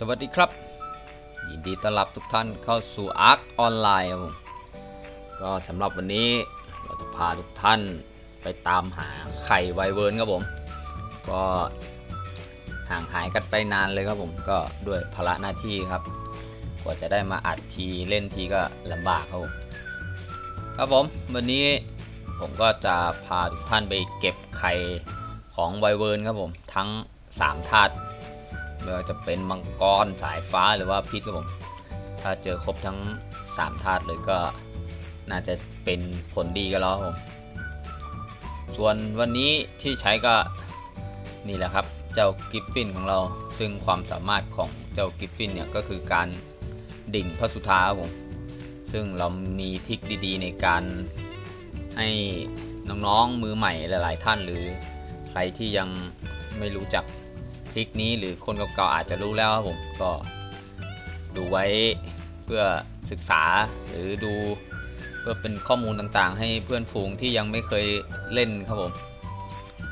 สวัสดีครับ ยินดีต้อนรับทุกท่านเข้าสู่ Arc ออนไลน์ครับผมก็สำหรับวันนี้เราจะพาทุกท่านไปตามหาไข่ไวเวิร์นครับผม ก็ห่างหายกันไปนานเลยครับผมก็ด้วยภาระหน้าที่ครับ กว่าจะได้มาอัดทีเล่นทีก็ลำบากครับผมครับผมวันนี้ผมก็จะพาทุกท่านไปเก็บไข่ของไวเวิร์นครับผมทั้ง 3 ธาตุ ไม่ว่าจะเป็นมังกรสายฟ้าหรือว่าพิษครับผม ถ้าเจอครบทั้ง3ธาตุเลยก็น่าจะเป็นผลดีกันแล้วครับผม ส่วนวันนี้ที่ใช้ก็นี่แหละครับ เจ้ากิฟฟินของเรา ซึ่งความสามารถของเจ้ากิฟฟินเนี่ยก็คือการดิ่งพระสุธาครับผม ซึ่งเรามีทิคดีๆในการให้น้องๆมือใหม่หลาย ๆ ท่านหรือใครที่ยังไม่รู้จัก ทริคนี้หรือคนเก่าๆอาจจะรู้แล้วครับผมก็ดูไว้เพื่อศึกษาหรือดูเพื่อเป็นข้อมูลต่างๆ ให้เพื่อนฝูงที่ยังไม่เคยเล่นครับผม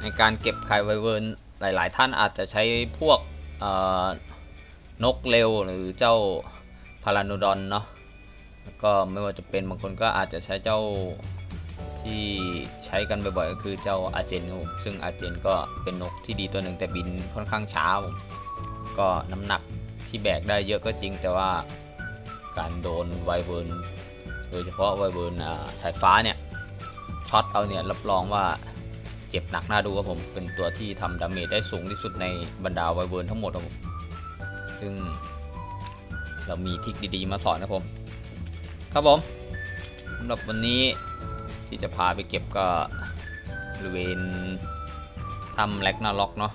ในการเก็บไข่ไวเวิร์นหลายๆ ท่านอาจจะใช้พวกนกเร็วหรือเจ้าพาราโนดอนเนาะแล้วก็ไม่ว่าจะเป็นบางคนก็อาจจะใช้เจ้า ที่ใช้กันบ่อยๆก็คือเจ้าอาเจนครับผมซึ่งอาเจนก็เป็นนกที่ดีตัวหนึ่งแต่บินค่อนข้างช้าผมก็น้ำหนักที่แบกได้เยอะก็จริงแต่ว่าการโดนไวเบิร์นโดยเฉพาะไวเบิร์นสายฟ้าเนี่ยช็อตเอาเนี่ยรับรองว่าเจ็บหนักน่าดูครับผมเป็นตัวที่ทำดาเมจได้สูงที่สุดในบรรดาไวเบิร์นทั้งหมดครับผมซึ่งเรามีทิคดีๆมาสอนนะผม ครับผมสำหรับวันนี้ ที่จะพาไปเก็บก็บริเวณถ้ำแลกนาล็อกเนาะ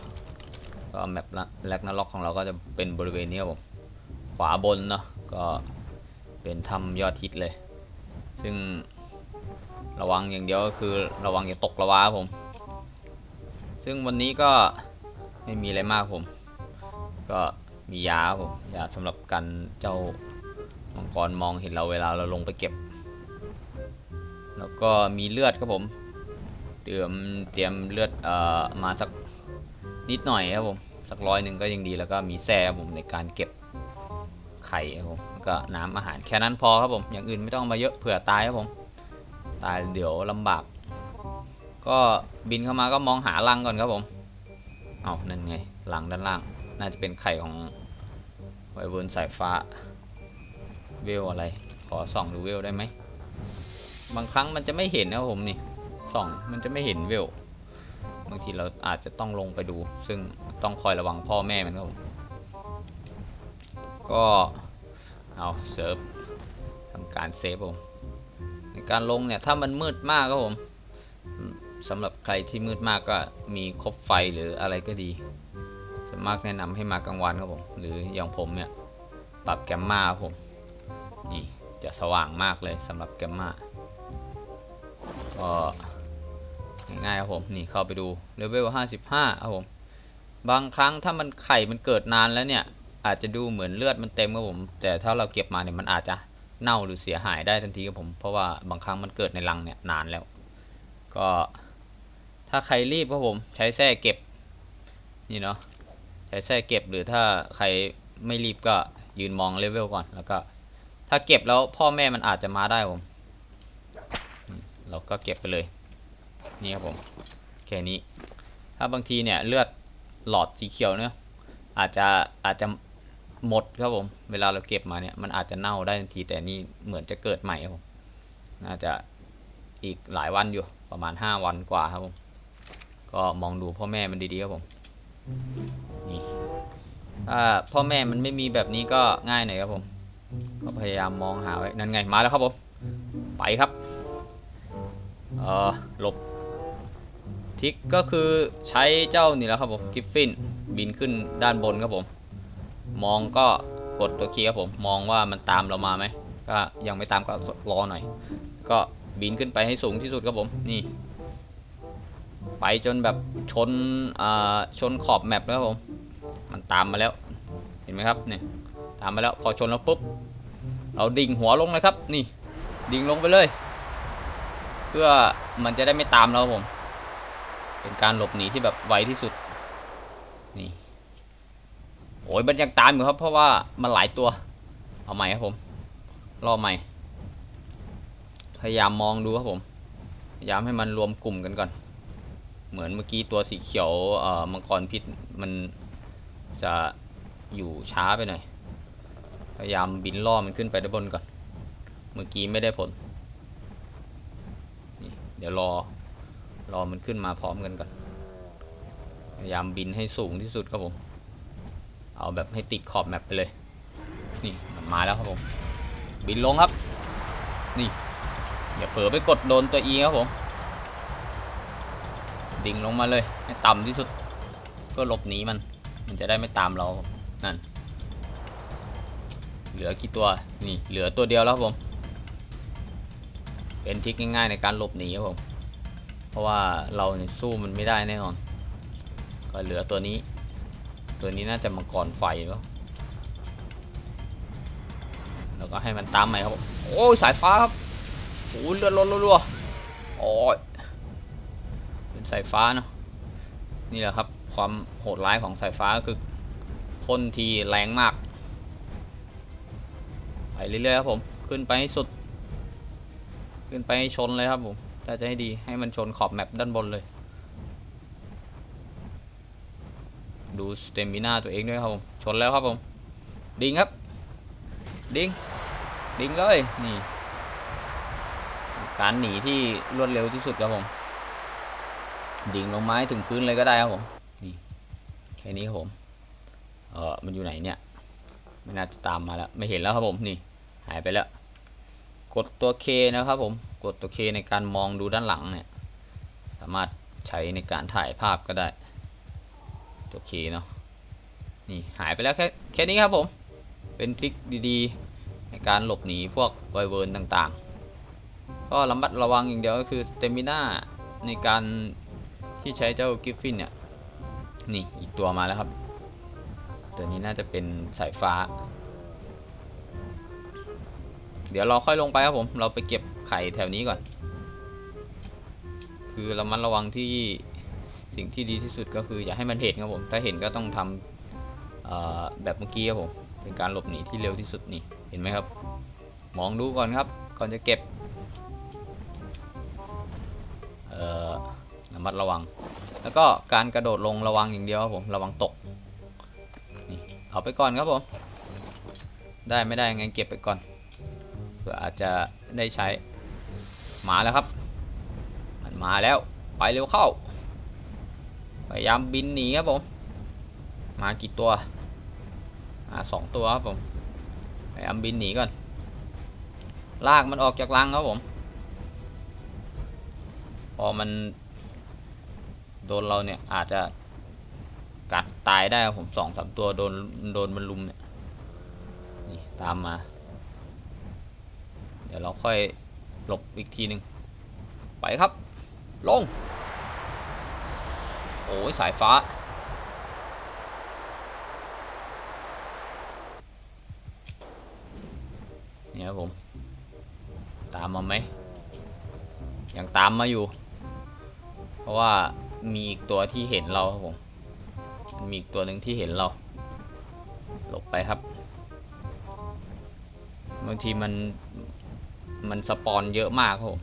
ก็แมปแลกนาล็อกของเราก็จะเป็นบริเวณนี้ครับผมขวาบนเนาะก็เป็นถ้ำยอดฮิตเลย ซึ่งระวังอย่างเดียวก็คือระวังอย่าตกระวาครับผม ซึ่งวันนี้ก็ไม่มีอะไรมากผม ก็มียาผมยาสำหรับกันเจ้ามังกรมองเห็นเราเวลาเราลงไปเก็บ แล้วก็มีเลือดครับผม เตรียมเตรียมเลือดเอ่อมาสักนิดหน่อยครับผม สักร้อยหนึ่งก็ยังดีแล้วก็มีแซ่ครับผมในการเก็บไข่ครับผมก็น้ำอาหารแค่นั้นพอครับผม อย่างอื่นไม่ต้องมาเยอะเผื่อตายครับผม ตายเดี๋ยวลำบาก ก็บินเข้ามาก็มองหารังก่อนครับผม เอานั่นไงรังด้านล่าง น่าจะเป็นไข่ของไวเวิร์นสายฟ้า เวลอะไร ขอส่องดูเวลได้ไหม บางครั้งมันจะไม่เห็นนะครับผมนี่ส่องมันจะไม่เห็นเวลบางทีเราอาจจะต้องลงไปดู ซึ่งต้องคอยระวังพ่อแม่มันครับผมก็เอาเซิร์ฟทำการเซฟผมในการลงเนี่ยถ้ามันมืดมากครับผมสำหรับใครที่มืดมากก็มีคบไฟหรืออะไรก็ดีส่วนมากแนะนำให้มากลางวันครับผมหรืออย่างผมเนี่ยปรับแกมมาครับผมนี่จะสว่างมากเลยสำหรับแกมมา ก็ง่ายครับผมนี่เข้าไปดูเลเวล55ครับผมบางครั้งถ้ามันไข่มันเกิดนานแล้วเนี่ยอาจจะดูเหมือนเลือดมันเต็มครับผม แต่ถ้าเราเก็บมาเนี่ยมันอาจจะเน่าหรือเสียหายได้ทันทีครับผม เพราะว่าบางครั้งมันเกิดในรังเนี่ยนานแล้ว ก็ถ้าใครรีบครับผม ใช้แส้เก็บนี่เนาะใช้แส้เก็บหรือถ้าใครไม่รีบก็ยืนมองเลเวลก่อน แล้วก็ ถ้าเก็บแล้วพ่อแม่มันอาจจะมาได้ผม เราก็เก็บไปเลย นี่ครับผมแค่นี้ ถ้าบางทีเนี่ยเลือดหลอดสีเขียวเนี่ยอาจจะอาจจะหมดครับผมเวลาเราเก็บมาเนี่ยมันอาจจะเน่าได้ทันทีแต่นี่เหมือนจะเกิดใหม่ครับผมน่าจะอีกหลายวันอยู่ประมาณ 5 วันกว่าครับผมก็มองดูพ่อแม่มันดีๆครับผมนี่ถ้าพ่อแม่มันไม่มีแบบนี้ก็ง่ายหน่อยครับผม ก็พยายามมองหาไว้นั่นไงมาแล้วครับผม ไปครับ เออหลบทิกก็คือใช้เจ้านี่แหละครับผมกิฟฟินบินขึ้นด้านบนครับผม มองก็กดตัวคีย์ครับผม มองว่ามันตามเรามาไหมก็ยังไม่ตามก็รอหน่อย ก็บินขึ้นไปให้สูงที่สุดครับผมนี่ ไปจนแบบชนอ่าชนขอบแมปแล้วครับผม มันตามมาแล้ว เห็นไหมครับเนี่ยตามมาแล้วพอชนแล้วปุ๊บเราดิ่งหัวลงเลยครับ นี่ ดิ่งลงไปเลย เพื่อมันจะได้ไม่ตามเราผม เป็นการหลบหนีที่แบบไวที่สุด นี่โอ้ยมันยังตามอยู่ครับ เพราะว่ามันหลายตัว เอาใหม่ครับผม รอใหม่ พยายามมองดูครับผม พยายามให้มันรวมกลุ่มกันก่อน เหมือนเมื่อกี้ตัวสีเขียวเอ่อมังกรพิษมันจะอยู่ช้าไปหน่อย พยายามบินล่อมันขึ้นไปด้านบนก่อน เมื่อกี้ไม่ได้ผล เดี๋ยวรอ รอมันขึ้นมาพร้อมกันก่อน พยายามบินให้สูงที่สุดครับผม เอาแบบให้ติดขอบแมปไปเลย นี่มันมาแล้วครับผม บินลงครับ นี่อย่าเผลอไปกดโดนตัว E ครับผม ดิ่งลงมาเลยให้ต่ำที่สุด เพื่อหลบหนีมัน มันจะได้ไม่ตามเรา นั่น เหลือกี่ตัว นี่ เหลือตัวเดียวแล้วครับผม เป็นทริกง่ายๆในการหลบหนีครับผม เพราะว่าเราสู้มันไม่ได้แน่นอน ก็เหลือตัวนี้ ตัวนี้น่าจะมังกรไฟปะแล้วก็ให้มันตามใหม่ครับ โอ้ยสายฟ้าครับโอ้ยเลือดร้นรัวๆโอ้ยเป็นสายฟ้าเนาะ นี่แหละครับ ความโหดร้ายของสายฟ้าก็คือพ่นทีแรงมาก ไปเรื่อยๆครับผม ขึ้นไปให้สุด ขึ้นไปให้ชนเลยครับผมถ้าจะให้ดีให้มันชนขอบแมปด้านบนเลย ดูสเตมิน่าตัวเองด้วยครับผม ชนแล้วครับผม ดิงครับ ดิง ดิงเลยนี่ การหนีที่รวดเร็วที่สุดครับผม ดิ่งลงไม้ถึงพื้นเลยก็ได้ครับผม นี่ แค่นี้ครับผม เออมันอยู่ไหนเนี่ย ไม่น่าจะตามมาแล้ว ไม่เห็นแล้วครับผม นี่ หายไปแล้ว กดตัว K นะครับผม กดตัว K ในการมองดูด้านหลังเนี่ย สามารถใช้ในการถ่ายภาพก็ได้ ตัว K เนาะ นี่หายไปแล้วแค่แค่นี้ครับผม เป็นทริคดีๆ ในการหลบหนีพวกไวเวิร์นต่างๆ ก็ระมัดระวังอย่างเดียวก็คือสเตมิน่าในการที่ใช้เจ้ากิฟฟินเนี่ย นี่อีกตัวมาแล้วครับ ตัวนี้น่าจะเป็นสายฟ้า เดี๋ยวเราค่อยลงไปครับผม เราไปเก็บไข่แถวนี้ก่อน คือเระมัดระวังที่สิ่งที่ดีที่สุดก็คืออย่าให้มันเห็นครับผม ถ้าเห็นก็ต้องทำแบบเมื่อกี้ครับผม เป็นการหลบหนีที่เร็วที่สุดนี่ เห็นไหมครับ มองดูก่อนครับ ก่อนจะเก็บเอ่อระมัดระวัง แล้วก็การกระโดดลงระวังอย่างเดียวครับผม ระวังตก นี่ เอาไปก่อนครับผม ได้ไม่ได้ยังไงเก็บไปก่อน เผื่ออาจจะได้ใช้มาแล้วครับ มันมาแล้วไปเร็วเข้า พยายามบินหนีครับผม มากี่ตัวมาสองตัวครับผม พยายามบินหนีก่อน ลากมันออกจากรังครับผม พอมันโดนเราเนี่ยอาจจะกัดตายได้ครับผมสองสามตัวโดนโดนมันลุมเนี่ยนี่ตามมา ดี๋ยวเราค่อยหลบอีกทีหนึ่งไปครับ ลง โอ้ยสายฟ้า เนี่ยครับผม ตามมาไหม ยังตามมาอยู่ เพราะว่ามีอีกตัวที่เห็นเราครับผม มีอีกตัวหนึ่งที่เห็นเรา หลบไปครับ บางทีมัน มันสปอนเยอะมากครับผม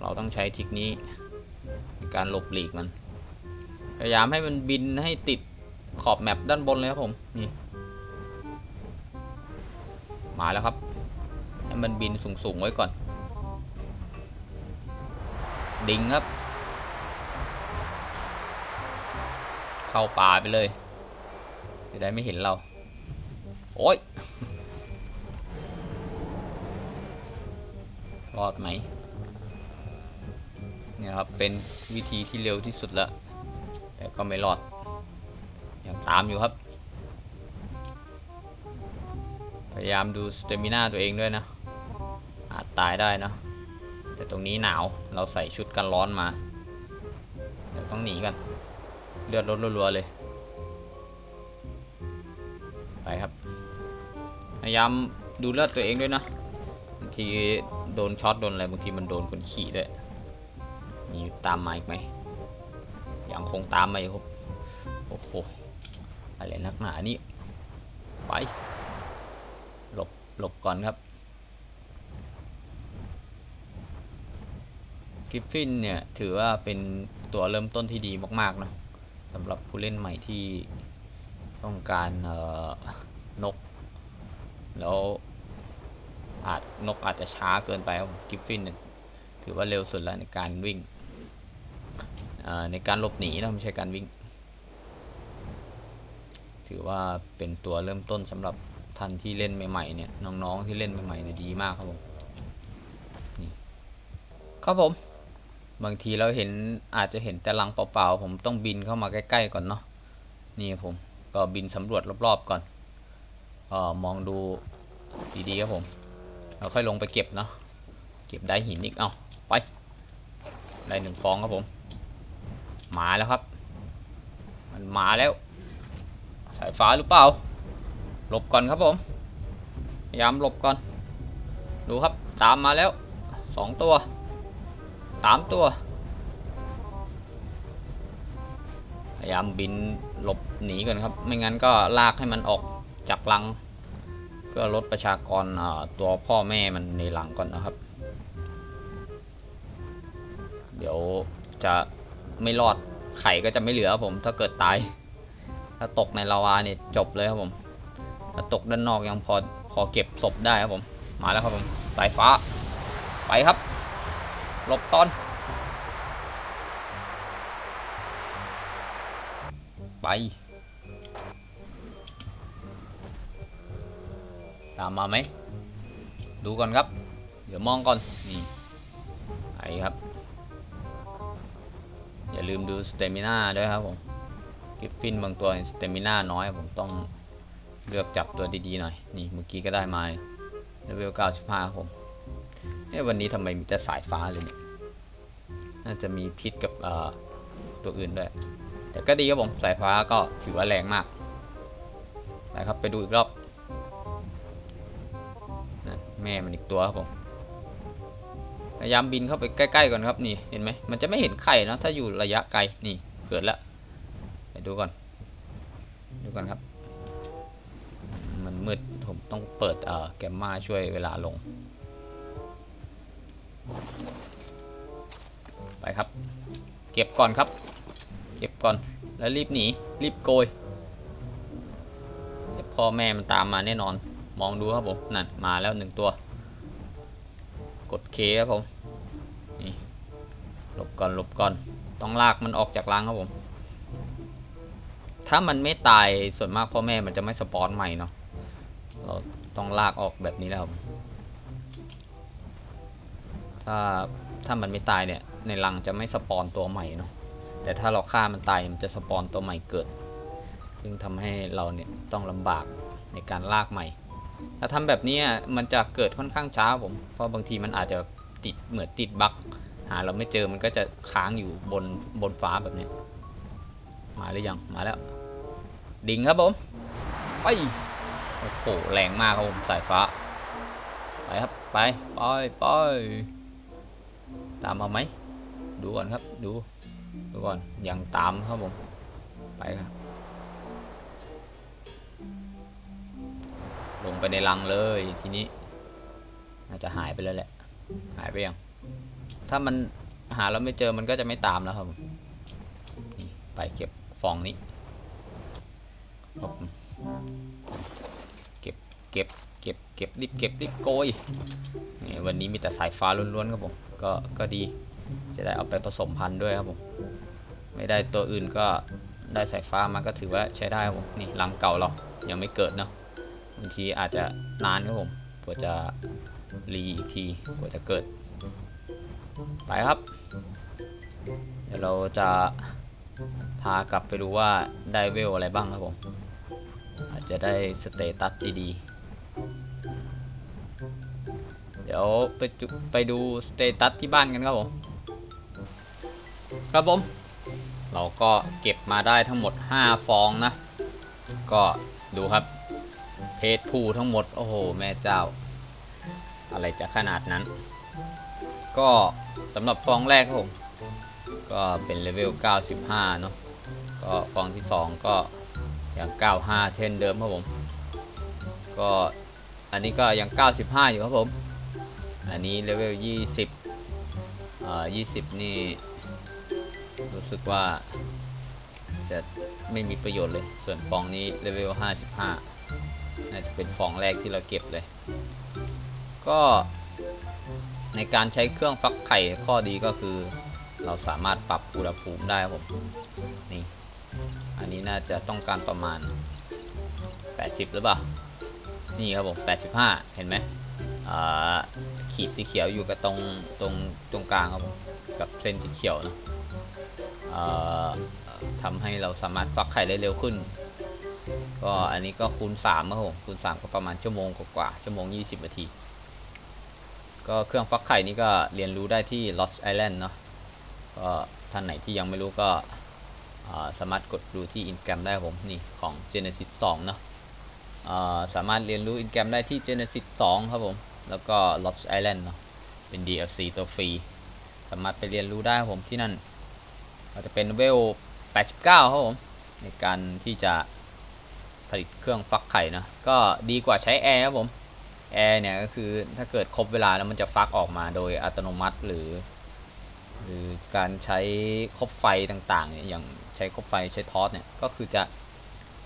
เราต้องใช้ทิกนี้ในการหลบหลีกมัน พยายามให้มันบินให้ติดขอบแมปด้านบนเลยครับผม นี่ มาแล้วครับ ให้มันบินสูงๆไว้ก่อน ดิงครับ เข้าป่าไปเลยจะได้ไม่เห็นเรา โอ้ย รอดไหมเนี่ยครับเป็นวิธีที่เร็วที่สุดล้วแต่ก็ไม่รอดยังตามอยู่ครับ พยายามดูสเตมิน่าตัวเองด้วยนะ อาจตายได้นะแต่ตรงนี้หนาวเราใส่ชุดกันร้อนมาเดี๋ยวต้องหนีกัน เลือดลดรัวๆเลย ไปครับ พยายามดูเลือดตัวเองด้วยนะบางที โดนช็อตโดนอะไรบางทีมันโดนคนขี่ด้วยมีตามมาอีกไหมยังคงตามมาอยู่ครับโอ้โหอะไรนักหนานี่ไปหลบหลบก่อนครับกิฟฟินเนี่ยถือว่าเป็นตัวเริ่มต้นที่ดีมากๆนะสำหรับผู้เล่นใหม่ที่ต้องการนกแล้ว อาจนกอาจจะช้าเกินไปครับกิฟฟินเนี่ยถือว่าเร็วสุดแล้วในการวิ่งในการหลบหนีนะไม่ใช่การวิ่ง ถือว่าเป็นตัวเริ่มต้นสำหรับท่านที่เล่นใหม่ๆเนี่ยน้องๆที่เล่นใหม่ๆเนี่ยดีมากครับผมนี่ครับผมบางทีเราเห็นอาจจะเห็นแต่ลังเปล่าๆผมต้องบินเข้ามาใกล้ๆก่อนเนาะนี่ครับผมก็บินสำรวจรอบๆก่อนออมองดูดีๆครับผม เราค่อยลงไปเก็บเนาะเก็บได้หินอีกเอาไป ได้หนึ่งฟองครับผม หมาแล้วครับ มันหมาแล้ว สายฟ้าหรือเปล่า หลบก่อนครับผมพยายามหลบก่อน ดูครับตามมาแล้วสองตัวสามตัวพยายามบินหลบหนีก่อนครับ ไม่งั้นก็ลากให้มันออกจากรัง พื่อลดประชากรตัวพ่อแม่มันในหลังก่อนนะครับ เดี๋ยวจะไม่รอดไข่ก็จะไม่เหลือผมถ้าเกิดตาย ถ้าตกในลาวาเนี่ยจบเลยครับผมถ้าตกด้านนอกยังพอพอเก็บศพได้ครับผมมาแล้วครับผมสายฟ้าไปครับหลบตอน ไป ตามมาไหม ดูก่อนครับ เดี๋ยวมองก่อน นี่ไปครับ อย่าลืมดูสเตมิน่าด้วยครับผมกิฟฟินบางตัวสเตมิน่าน้อยผมต้องเลือกจับตัวดีๆหน่อย นี่เมื่อกี้ก็ได้มาเลเวล95ครับผมเอ๊ะวันนี้ทำไมมีแต่สายฟ้าเลยเนี่ย น่าจะมีพิษกับตัวอื่นด้วย แต่ก็ดีครับผม สายฟ้าก็ถือว่าแรงมากไปครับไปดูอีกรอบ แม่มันอีกตัวครับผมพยายามบินเข้าไปใกล้ๆก่อนครับนี่เห็นไหมมันจะไม่เห็นไข่นะถ้าอยู่ระยะไกลนี่เกิดแล้วไปดูก่อนดูก่อนครับ มันมืดผมต้องเปิดเอ่อแกมมาช่วยเวลาลง ไปครับ เก็บก่อนครับ เก็บก่อนแล้วรีบหนีรีบโกยเดี๋ยวพ่อแม่มันตามมาแน่นอน มองดูครับผมนั่นมาแล้วหนึ่งตัว กดเคครับผมนี่หลบก่อนหลบก่อน ต้องลากมันออกจากรังครับผม ถ้ามันไม่ตายส่วนมากพ่อแม่มันจะไม่สปอนใหม่เนาะเราต้องลากออกแบบนี้แล้วครับถ้าถ้ามันไม่ตายเนี่ยในรังจะไม่สปอนตัวใหม่เนาะแต่ถ้าเราฆ่ามันตายมันจะสปอนตัวใหม่เกิด ซึ่งทำให้เราเนี่ยต้องลำบากในการลากใหม่ ถ้าทำแบบนี้มันจะเกิดค่อนข้างช้าผม เพราะบางทีมันอาจจะติดเหมือนติดบั๊กหาเราไม่เจอมันก็จะค้างอยู่บนบนฟ้าแบบนี้ มาหรือยังมาแล้ว ดิ่งครับผมไปโอ้โหแรงมากครับผมสายฟ้า ไปครับไปไปไปตามมาไหมดูก่อนครับดูดูก่อนยังตามครับผมไปครับ ลงไปในรังเลยทีนี้ น่าจะหายไปแล้วแหละ หายไปยัง ถ้ามันหาเราไม่เจอมันก็จะไม่ตามแล้วครับผมนี่ไปเก็บฟองนี้ เก็บเก็บเก็บเก็บรีบเก็บรีบโกยนี่วันนี้มีแต่สายฟ้าล้วนๆครับผม ก็ก็ดี จะได้เอาไปผสมพันธุ์ด้วยครับผม ไม่ได้ตัวอื่นก็ได้สายฟ้ามาก็ถือว่าใช้ได้ครับผม นี่รังเก่าเรายังไม่เกิดเนาะ บางทีอาจจะนานครับผมกว่าจะรีอีกทีกว่าจะเกิด ไปครับ เดี๋ยวเราจะพากลับไปดูว่าได้เวลอะไรบ้างครับผม อาจจะได้สเตตัสดีๆ เดี๋ยวไปจุไปดูสเตตัสที่บ้านกันครับผม ครับผม เราก็เก็บมาได้ทั้งหมด 5 ฟองนะ ก็ดูครับ เพจผู้ทั้งหมด โอ้โห แม่เจ้า อะไรจะขนาดนั้น ก็สำหรับฟองแรกครับผม ก็เป็นเลเวล 95 เนาะก็ฟองที่ 2 ก็อย่าง 95 เช่นเดิมครับผม ก็อันนี้ก็ยัง 95 อยู่ครับผม อันนี้เลเวล 20อ่า20 นี่ รู้สึกว่าจะไม่มีประโยชน์เลย ส่วนฟองนี้เลเวล 55 น่าจะเป็นฟองแรกที่เราเก็บเลย ก็ในการใช้เครื่องฟักไข่ข้อดีก็คือ เราสามารถปรับอุณหภูมิได้ครับผมนี่อันนี้น่าจะต้องการประมาณ 80 หรือเปล่า นี่ครับผม 85 เห็นไหมขีดสีเขียวอยู่กับตรงตรงตรงกลางครับผมกับเส้นสีเขียวนะทำให้เราสามารถฟักไข่ได้เร็วขึ้น ก็อันนี้ก็คูณ3ครับผมคูณ3ก็ประมาณชั่วโมงกว่าชั่วโมง20นาที ก็เครื่องฟักไข่นี้ก็เรียนรู้ได้ที่ Lost Island เนาะก็ท่านไหนที่ยังไม่รู้ก็สามารถกดดูที่อินแกรมได้ผมนี่ของ Genesis 2 เนาะสามารถเรียนรู้อินแกรมได้ที่ Genesis 2 ครับผม แล้วก็ Lost Island เนาะเป็น DLC ตัวฟรี สามารถไปเรียนรู้ได้ครับผมที่นั่นก็จะเป็นเวล 89 ครับผม ในการที่จะ ผลิตเครื่องฟักไข่นะก็ดีกว่าใช้แอร์ครับผมแอร์เนี่ยก็คือถ้าเกิดครบเวลาแล้วมันจะฟักออกมาโดยอัตโนมัติหรือ หรือการใช้คบไฟต่างๆเนี่ยอย่างใช้คบไฟใช้ทอสเนี่ยก็คือจะ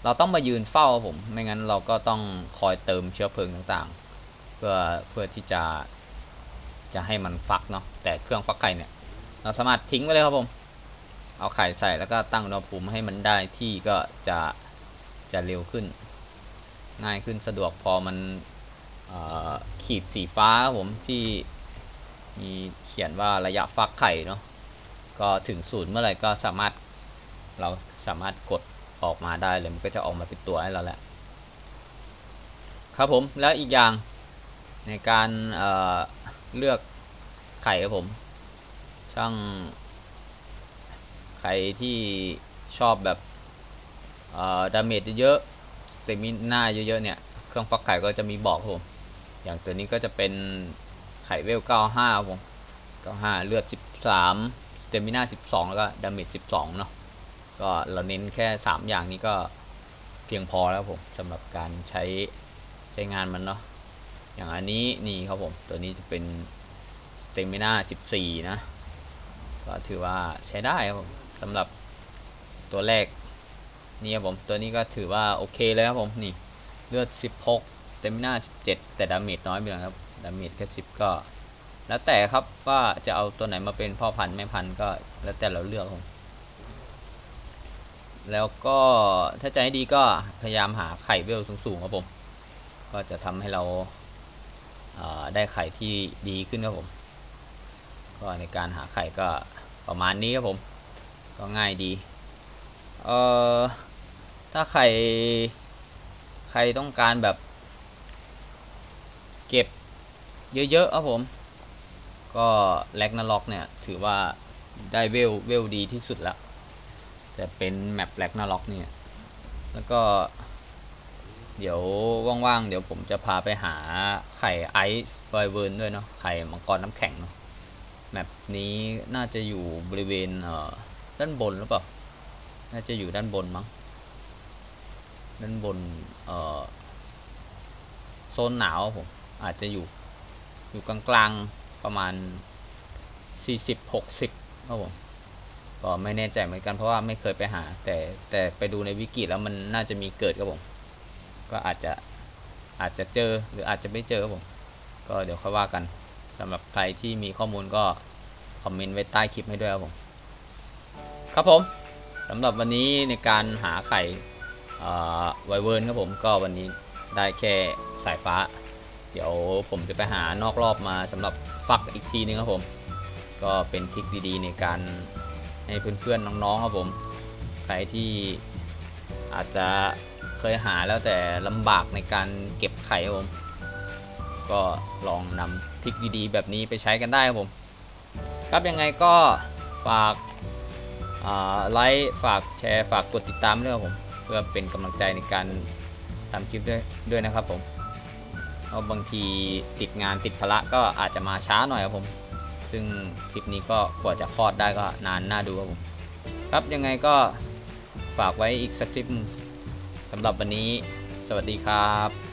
เราต้องมายืนเฝ้าครับผม ไม่งั้นเราก็ต้องคอยเติมเชื้อเพลิงต่างๆ เพื่อเพื่อที่จะจะให้มันฟักเนาะแต่เครื่องฟักไข่เนี่ย เราสามารถทิ้งไว้เลยครับผม เอาไข่ใส่แล้วก็ตั้งอุณหภูมิให้มันได้ที่ก็จะ จะเร็วขึ้น ง่ายขึ้นสะดวกพอมันขีดสีฟ้าครับผมที่มีเขียนว่าระยะฟักไข่เนาะก็ถึงศูนย์เมื่อไหร่ก็สามารถเราสามารถกดออกมาได้เลยมันก็จะออกมาเป็นตัวให้เราแหละ ครับผมแล้วอีกอย่างในการเเลือกไข่ครับผม ช่าง ใครที่ชอบแบบ ดาเมจเยอะๆแต่มีหน้าเยอะๆเนี่ย เครื่องฟักไข่ก็จะมีบอกผมอย่างตัวนี้ก็จะเป็นไข่เวล 95ผม95 เลือด 13สเตมิน่า12 แล้วก็ดาเมจ12 เนาะก็เราเน้นแค่ 3 อย่างนี้ก็เพียงพอแล้วผมสำหรับการใช้ใช้งานมันเนาะอย่างอันนี้นี่ครับผม ตัวนี้จะเป็นสเตมิน่า14 นะ ก็ถือว่าใช้ได้ครับผมสำหรับตัวแรก นี่ครับผมตัวนี้ก็ถือว่าโอเคเลยครับผมนี่เลือด 16 เตมิน่า17 แต่ดาเมจน้อยไปหน่อยครับดาเมจแค่10 ก็ แล้วแต่ครับว่าจะเอาตัวไหนมาเป็นพ่อพันธุ์แม่พันธุ์ก็แล้วแต่เราเลือกครับแล้วก็ถ้าใจดีก็พยายามหาไข่เวลสูงๆครับผม ก็จะทำให้เราเอ่อได้ไข่ที่ดีขึ้นครับผม ก็ในการหาไข่ก็ประมาณนี้ครับผม ก็ง่ายดี เอ่อ ถ้าใคร ใครต้องการแบบ เก็บเยอะๆครับผม ก็แลกนาล็อกเนี่ย ถือว่าได้เวลเวลดีที่สุดแล้วแต่เป็นแมปแลกนาล็อกเนี่ย แล้วก็ เดี๋ยวว่างๆ เดี๋ยวผมจะพาไปหาไข่ไอซ์ไวเวิร์นด้วยเนาะ ไข่มังกรน้ำแข็งเนาะ แมปนี้น่าจะอยู่บริเวณเอ่อด้านบนหรือเปล่า น่าจะอยู่ด้านบนมั้ง ด้านบนเอ่อโซนหนาวผมอาจจะอยู่อยู่กลางๆประมาณ 40 60ครับผมก็ไม่แน่ใจเหมือนกันเพราะว่าไม่เคยไปหา แต่แต่ไปดูในวิกิแล้วมันน่าจะมีเกิดครับผม ก็อาจจะอาจจะเจอหรืออาจจะไม่เจอครับผม ก็เดี๋ยวค่อยว่ากันสำหรับใครที่มีข้อมูลก็คอมเมนต์ไว้ใต้คลิปให้ด้วยครับผม ครับผมสำหรับวันนี้ในการหาไข่ ไวเวิร์นครับผมก็วันนี้ได้แค่สายฟ้า เดี๋ยวผมจะไปหานอกรอบมาสำหรับฟักอีกทีนึงครับผม ก็เป็นทริคดีๆ ในการให้เพื่อนๆน้องๆครับผม ใครที่อาจจะเคยหาแล้วแต่ลำบากในการเก็บไข่ครับผม ก็ลองนำทริคดีๆ แบบนี้ไปใช้กันได้ครับผม ครับยังไงก็ฝากไลค์ฝากแชร์ฝากกดติดตามด้วยครับผม พื่อเป็นกำลังใจในการทำคลิปด้วยด้วยนะครับผมเพราะบางทีติดงานติดภาระก็อาจจะมาช้าหน่อยครับผม ซึ่งคลิปนี้ก็กว่าจะคลอดได้ก็นานน่าดูครับผม ครับยังไงก็ฝากไว้อีกสักคลิปสำหรับวันนี้ สวัสดีครับ